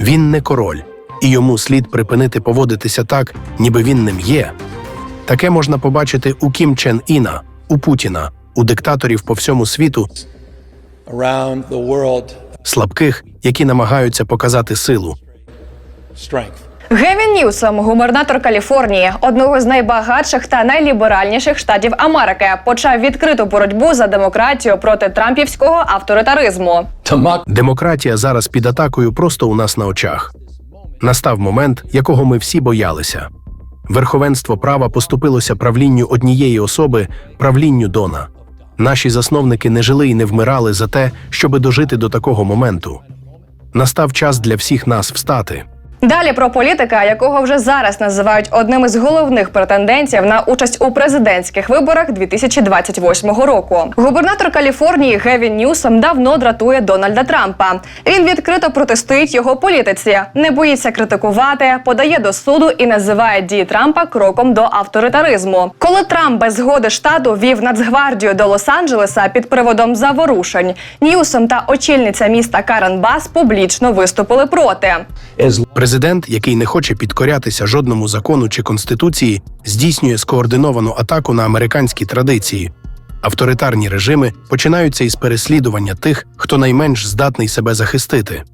Він не король, і йому слід припинити поводитися так, ніби він ним є. Таке можна побачити у Кім Чен Іна, у Путіна, у диктаторів по всьому світу, слабких, які намагаються показати силу. Гевін Ньюсом, губернатор Каліфорнії, одного з найбагатших та найліберальніших штатів Америки, почав відкриту боротьбу за демократію проти трампівського авторитаризму. Демократія зараз під атакою просто у нас на очах. Настав момент, якого ми всі боялися. Верховенство права поступилося правлінню однієї особи, правлінню Дона. Наші засновники не жили і не вмирали за те, щоби дожити до такого моменту. Настав час для всіх нас встати. Далі про політика, якого вже зараз називають одним із головних претендентів на участь у президентських виборах 2028 року. Губернатор Каліфорнії Гевін Ньюсом давно дратує Дональда Трампа. Він відкрито протистоїть його політиці, не боїться критикувати, подає до суду і називає дії Трампа кроком до авторитаризму. Коли Трамп без згоди штату вів Нацгвардію до Лос-Анджелеса під приводом заворушень, Ньюсом та очільниця міста Карен Бас публічно виступили проти. Президент, який не хоче підкорятися жодному закону чи конституції, здійснює скоординовану атаку на американські традиції. Авторитарні режими починаються із переслідування тих, хто найменш здатний себе захистити.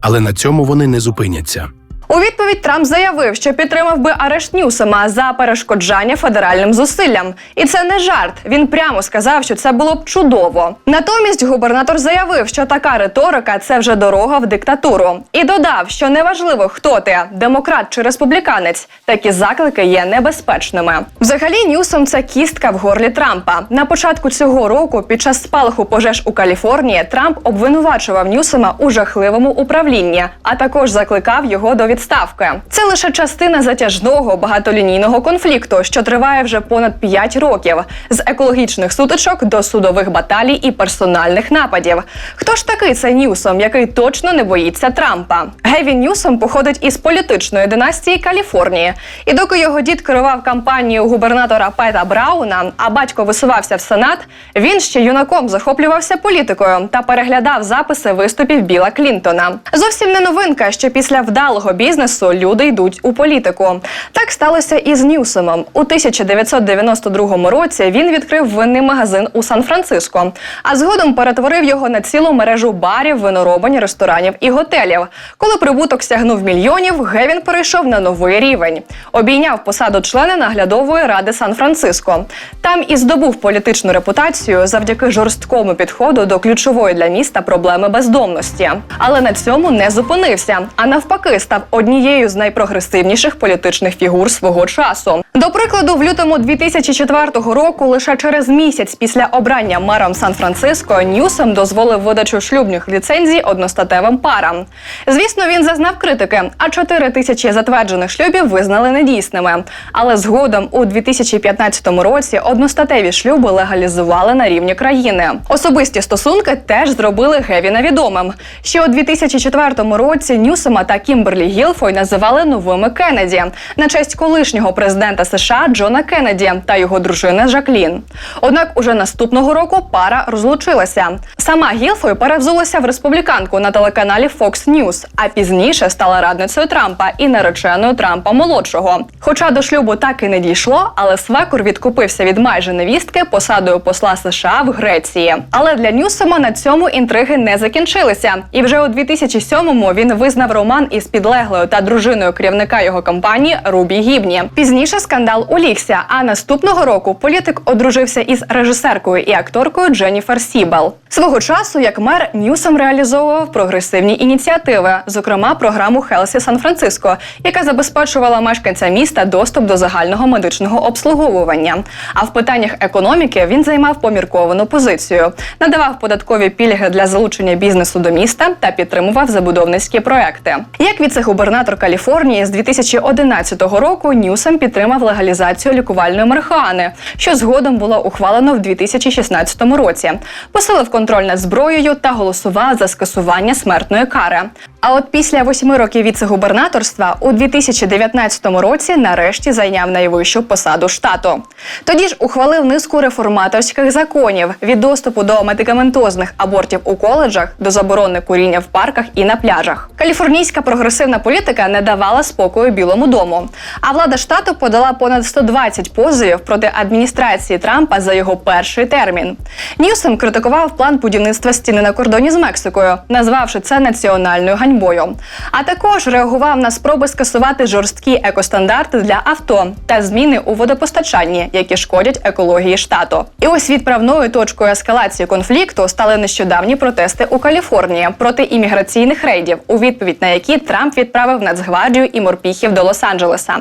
Але на цьому вони не зупиняться. У відповідь Трамп заявив, що підтримав би арешт Ньюсома за перешкоджання федеральним зусиллям. І це не жарт. Він прямо сказав, що це було б чудово. Натомість губернатор заявив, що така риторика це вже дорога в диктатуру. І додав, що неважливо, хто ти демократ чи республіканець. Такі заклики є небезпечними. Взагалі, Ньюсом це кістка в горлі Трампа. На початку цього року, під час спалаху пожеж у Каліфорнії, Трамп обвинувачував Ньюсома у жахливому управлінні, а також закликав його до відставки. Це лише частина затяжного багатолінійного конфлікту, що триває вже понад 5 років, з екологічних сутичок до судових баталій і персональних нападів. Хто ж такий цей Ньюсом, який точно не боїться Трампа? Гевін Ньюсом походить із політичної династії Каліфорнії. І доки його дід керував кампанією губернатора Пета Брауна, а батько висувався в сенат, він ще юнаком захоплювався політикою та переглядав записи виступів Біла Клінтона. Зовсім не новинка, що після вдалого бізнесу люди йдуть у політику. Так сталося і з Ньюсомом. У 1992 році він відкрив винний магазин у Сан-Франциско, а згодом перетворив його на цілу мережу барів, виноробень, ресторанів і готелів. Коли прибуток сягнув мільйонів, Гевін перейшов на новий рівень. Обійняв посаду члена наглядової ради Сан-Франциско. Там і здобув політичну репутацію завдяки жорсткому підходу до ключової для міста проблеми бездомності. Але на цьому не зупинився, а навпаки, став однією з найпрогресивніших політичних фігур свого часу. До прикладу, в лютому 2004 року, лише через місяць після обрання мером Сан-Франциско, Ньюсом дозволив видачу шлюбних ліцензій одностатевим парам. Звісно, він зазнав критики, а 4 тисячі затверджених шлюбів визнали недійсними. Але згодом у 2015 році одностатеві шлюби легалізували на рівні країни. Особисті стосунки теж зробили Гевіна відомим. Ще у 2004 році Ньюсома та Кімберлі Гілфой називали новими Кеннеді на честь колишнього президента США Джона Кеннеді та його дружини Жаклін. Однак уже наступного року пара розлучилася. Сама Гілфой перевзулася в республіканку на телеканалі Fox News, а пізніше стала радницею Трампа і нареченою Трампа молодшого. Хоча до шлюбу так і не дійшло, але свекор відкупився від майже невістки посадою посла США в Греції. Але для Ньюсома на цьому інтриги не закінчилися. І вже у 2007-му він визнав роман із підлеглою та дружиною керівника його компанії Рубі Гібні. Пізніше скандал улігся. А наступного року політик одружився із режисеркою і акторкою Дженніфер Сібел. Свого часу, як мер, Ньюсом реалізовував прогресивні ініціативи, зокрема програму Хелсі Сан-Франциско, яка забезпечувала мешканцям міста доступ до загального медичного обслуговування. А в питаннях економіки він займав помірковану позицію, надавав податкові пільги для залучення бізнесу до міста та підтримував забудовницькі проекти. Як віце-губернатор губернатор Каліфорнії з 2011 року Ньюсом підтримав легалізацію лікувальної марихуани, що згодом було ухвалено в 2016 році. Посилив контроль над зброєю та голосував за скасування смертної кари. А от після восьми років віце-губернаторства у 2019 році нарешті зайняв найвищу посаду штату. Тоді ж ухвалив низку реформаторських законів від доступу до медикаментозних абортів у коледжах до заборони куріння в парках і на пляжах. Каліфорнійська прогресивна політика не давала спокою Білому дому. А влада штату подала понад 120 позовів проти адміністрації Трампа за його перший термін. Ньюсом критикував план будівництва стіни на кордоні з Мексикою, назвавши це національною ганьбою. А також реагував на спроби скасувати жорсткі екостандарти для авто та зміни у водопостачанні, які шкодять екології штату. І ось відправною точкою ескалації конфлікту стали нещодавні протести у Каліфорнії проти імміграційних рейдів, у відповідь на які Трамп відправив Нацгвардію і морпіхів до Лос-Анджелеса.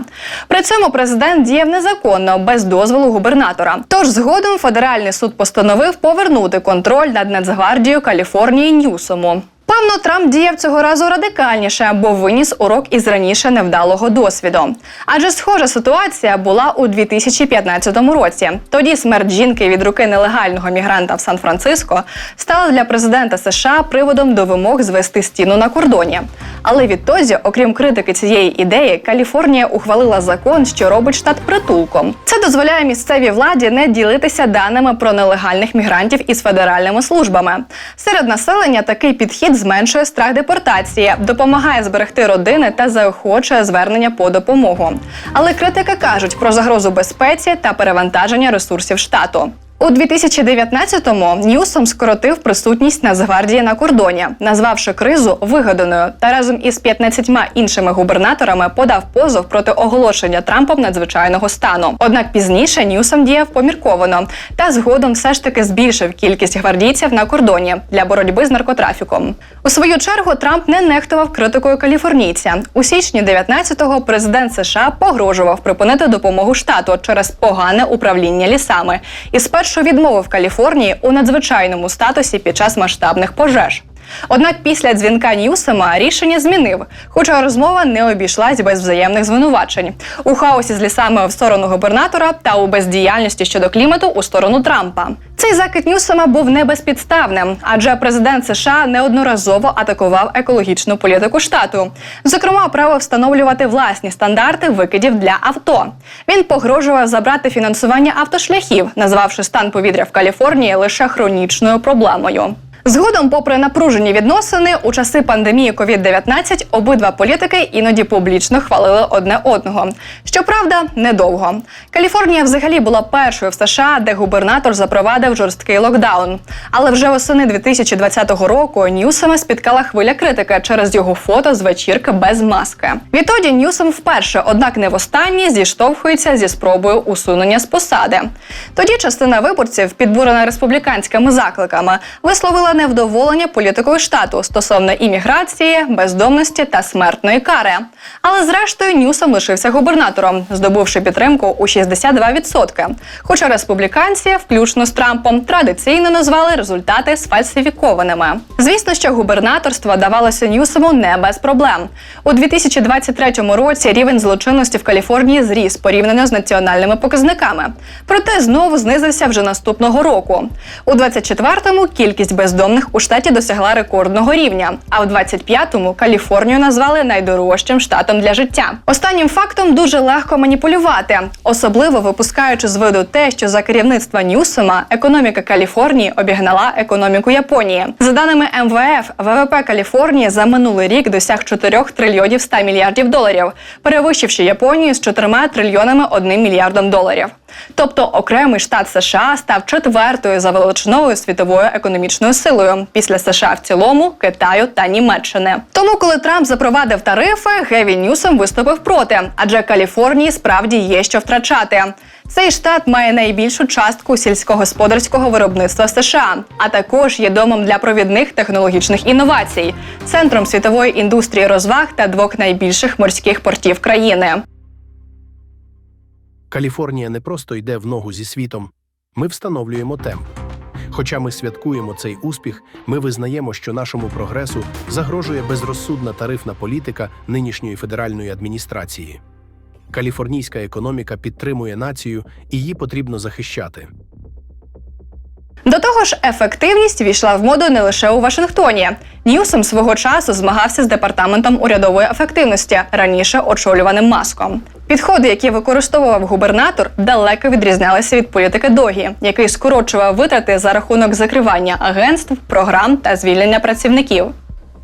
При цьому президент діяв незаконно без дозволу губернатора. Тож згодом федеральний суд постановив повернути контроль над Нацгвардією Каліфорнії Ньюсому. Певно, Трамп діяв цього разу радикальніше, бо виніс урок із раніше невдалого досвіду. Адже схожа ситуація була у 2015 році. Тоді смерть жінки від руки нелегального мігранта в Сан-Франциско стала для президента США приводом до вимог звести стіну на кордоні. Але відтоді, окрім критики цієї ідеї, Каліфорнія ухвалила закон, що робить штат притулком. Це дозволяє місцевій владі не ділитися даними про нелегальних мігрантів із федеральними службами. Серед населення такий підхід зменшує страх депортації, допомагає зберегти родини та заохочує звернення по допомогу. Але критики кажуть про загрозу безпеці та перевантаження ресурсів штату. У 2019-му Ньюсом скоротив присутність Нацгвардії на кордоні, назвавши кризу вигаданою, та разом із 15 іншими губернаторами подав позов проти оголошення Трампом надзвичайного стану. Однак пізніше Ньюсом діяв помірковано та згодом все ж таки збільшив кількість гвардійців на кордоні для боротьби з наркотрафіком. У свою чергу Трамп не нехтував критикою каліфорнійця. У січні 19-го президент США погрожував припинити допомогу штату через погане управління лісами і спершу відмовив Каліфорнії у надзвичайному статусі під час масштабних пожеж. Однак після дзвінка Ньюсема рішення змінив, хоча розмова не обійшлась без взаємних звинувачень у хаосі з лісами в сторону губернатора та у бездіяльності щодо клімату у сторону Трампа. Цей закид Ньюсема був не безпідставним, адже президент США неодноразово атакував екологічну політику штату, зокрема, право встановлювати власні стандарти викидів для авто. Він погрожував забрати фінансування автошляхів, назвавши стан повітря в Каліфорнії лише хронічною проблемою. Згодом, попри напружені відносини, у часи пандемії COVID-19 обидва політики іноді публічно хвалили одне одного. Щоправда, недовго. Каліфорнія взагалі була першою в США, де губернатор запровадив жорсткий локдаун. Але вже восени 2020 року Ньюсема спіткала хвиля критики через його фото з вечірки без маски. Відтоді Ньюсом вперше, однак не востаннє, зіштовхується зі спробою усунення з посади. Тоді частина виборців, підбурена республіканськими закликами, висловила невдоволення політикою штату стосовно імміграції, бездомності та смертної кари. Але зрештою Ньюсом лишився губернатором, здобувши підтримку у 62%. Хоча республіканці, включно з Трампом, традиційно назвали результати сфальсифікованими. Звісно, що губернаторство давалося Ньюсому не без проблем. У 2023 році рівень злочинності в Каліфорнії зріс порівняно з національними показниками. Проте знову знизився вже наступного року. У 24-му кількість бездомних у штаті досягла рекордного рівня. А в 25-му Каліфорнію назвали найдорожчим штатом для життя. Останнім фактом дуже легко маніпулювати, особливо випускаючи з виду те, що за керівництва Ньюсома економіка Каліфорнії обігнала економіку Японії. За даними МВФ, ВВП Каліфорнії за минулий рік досяг 4 трильйонів 100 мільярдів доларів, перевищивши Японію з 4 трильйонами 1 мільярдом доларів. Тобто окремий штат США став четвертою за величиною світовою економічною силою після США в цілому, Китаю та Німеччини. Тому, коли Трамп запровадив тарифи, Геві Ньюсом виступив проти, адже Каліфорнії справді є що втрачати. Цей штат має найбільшу частку сільськогосподарського виробництва США, а також є домом для провідних технологічних інновацій, центром світової індустрії розваг та двох найбільших морських портів країни. Каліфорнія не просто йде в ногу зі світом. Ми встановлюємо темп. Хоча ми святкуємо цей успіх, ми визнаємо, що нашому прогресу загрожує безрозсудна тарифна політика нинішньої федеральної адміністрації. Каліфорнійська економіка підтримує націю, і її потрібно захищати. До того ж, ефективність війшла в моду не лише у Вашингтоні. Ньюсом свого часу змагався з департаментом урядової ефективності, раніше очолюваним маском. Підходи, які використовував губернатор, далеко відрізнялися від політики Догі, який скорочував витрати за рахунок закривання агентств, програм та звільнення працівників.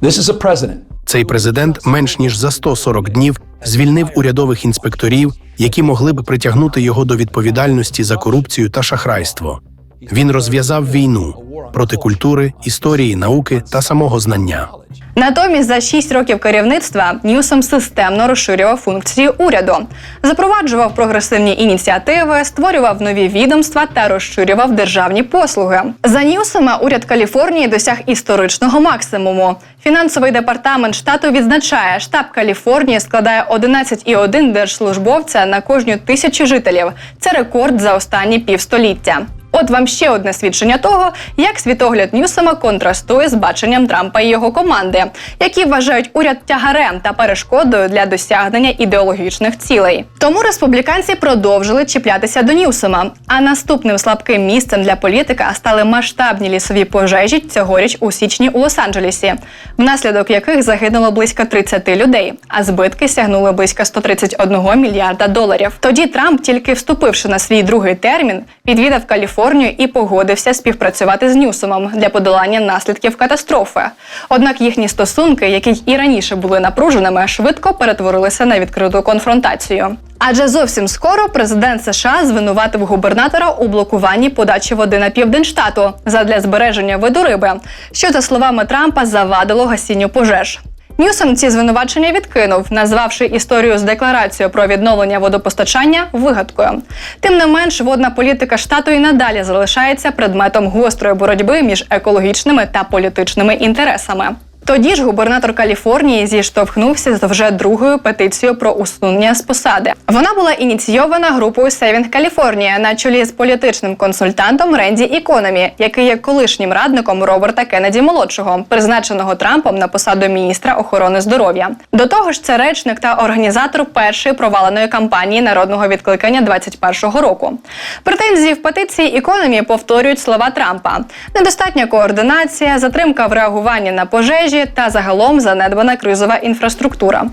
This is a president Цей президент менш ніж за 140 днів звільнив урядових інспекторів, які могли б притягнути його до відповідальності за корупцію та шахрайство. Він розв'язав війну проти культури, історії, науки та самого знання. Натомість за 6 років керівництва Ньюсом системно розширював функції уряду, запроваджував прогресивні ініціативи, створював нові відомства та розширював державні послуги. За Ньюсома уряд Каліфорнії досяг історичного максимуму. Фінансовий департамент штату відзначає, штаб Каліфорнії складає 11,1 держслужбовця на кожну тисячу жителів. Це рекорд за останні півстоліття. От вам ще одне свідчення того, як світогляд Ньюсома контрастує з баченням Трампа і його команди, які вважають уряд тягарем та перешкодою для досягнення ідеологічних цілей. Тому республіканці продовжили чіплятися до Ньюсома. А наступним слабким місцем для політика стали масштабні лісові пожежі цьогоріч у січні у Лос-Анджелесі, внаслідок яких загинуло близько 30 людей, а збитки сягнули близько 131 мільярда доларів. Тоді Трамп, тільки вступивши на свій другий термін, відвідав Каліфорнію і погодився співпрацювати з Ньюсомом для подолання наслідків катастрофи. Однак їхні стосунки, які і раніше були напруженими, швидко перетворилися на відкриту конфронтацію. Адже зовсім скоро президент США звинуватив губернатора у блокуванні подачі води на південь штату задля збереження виду риби, що за словами Трампа завадило гасінню пожеж. Ньюсом ці звинувачення відкинув, назвавши історію з декларацією про відновлення водопостачання вигадкою. Тим не менш, водна політика штату і надалі залишається предметом гострої боротьби між екологічними та політичними інтересами. Тоді ж губернатор Каліфорнії зіштовхнувся з вже другою петицією про усунення з посади. Вона була ініційована групою Saving California на чолі з політичним консультантом Ренді Ікономі, який є колишнім радником Роберта Кеннеді молодшого, призначеного Трампом на посаду міністра охорони здоров'я. До того ж, це речник та організатор першої проваленої кампанії народного відкликання 21-го року. Претензії в петиції Ікономі повторюють слова Трампа: недостатня координація, затримка в реагуванні на пожежі та загалом занедбана кризова інфраструктура.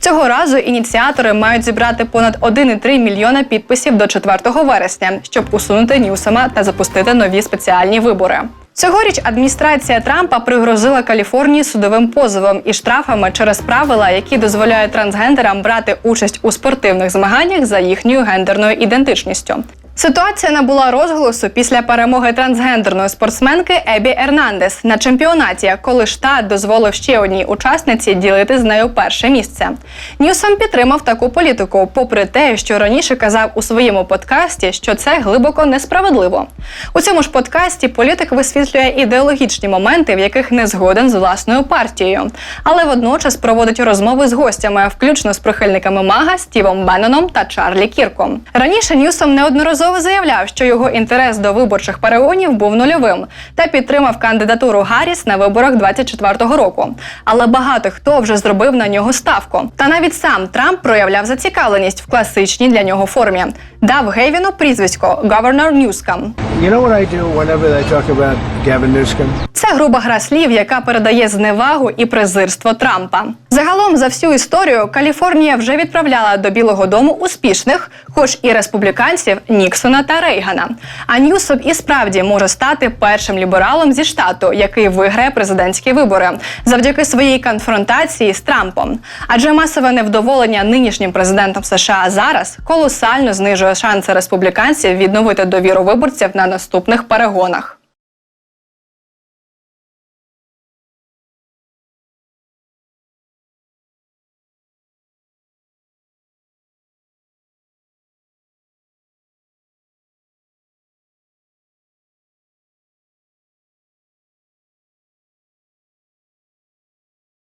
Цього разу ініціатори мають зібрати понад 1,3 мільйона підписів до 4 вересня, щоб усунути Ньюсома та запустити нові спеціальні вибори. Цьогоріч адміністрація Трампа пригрозила Каліфорнії судовим позовом і штрафами через правила, які дозволяють трансгендерам брати участь у спортивних змаганнях за їхньою гендерною ідентичністю. Ситуація набула розголосу після перемоги трансгендерної спортсменки Ебі Ернандес на чемпіонаті, коли штат дозволив ще одній учасниці ділити з нею перше місце. Ньюсом підтримав таку політику, попри те, що раніше казав у своєму подкасті, що це глибоко несправедливо. У цьому ж подкасті політик висвітлює ідеологічні моменти, в яких не згоден з власною партією, але водночас проводить розмови з гостями, включно з прихильниками Мага Стівом Бенноном та Чарлі Кірком. Раніше Ньюсом неодноразово заявляв, що його інтерес до виборчих перегонів був нульовим та підтримав кандидатуру Гарріс на виборах 24-го року. Але багато хто вже зробив на нього ставку. Та навіть сам Трамп проявляв зацікавленість в класичній для нього формі. Дав Гейвіну прізвисько Governor Newsom. You know what I do whenever they talk about Gavin Newsom? Груба гра слів, яка передає зневагу і презирство Трампа. Загалом за всю історію Каліфорнія вже відправляла до Білого Дому успішних, хоч і республіканців Ніксона та Рейгана. А Ньюсом і справді може стати першим лібералом зі штату, який виграє президентські вибори завдяки своїй конфронтації з Трампом. Адже масове невдоволення нинішнім президентом США зараз колосально знижує шанси республіканців відновити довіру виборців на наступних перегонах.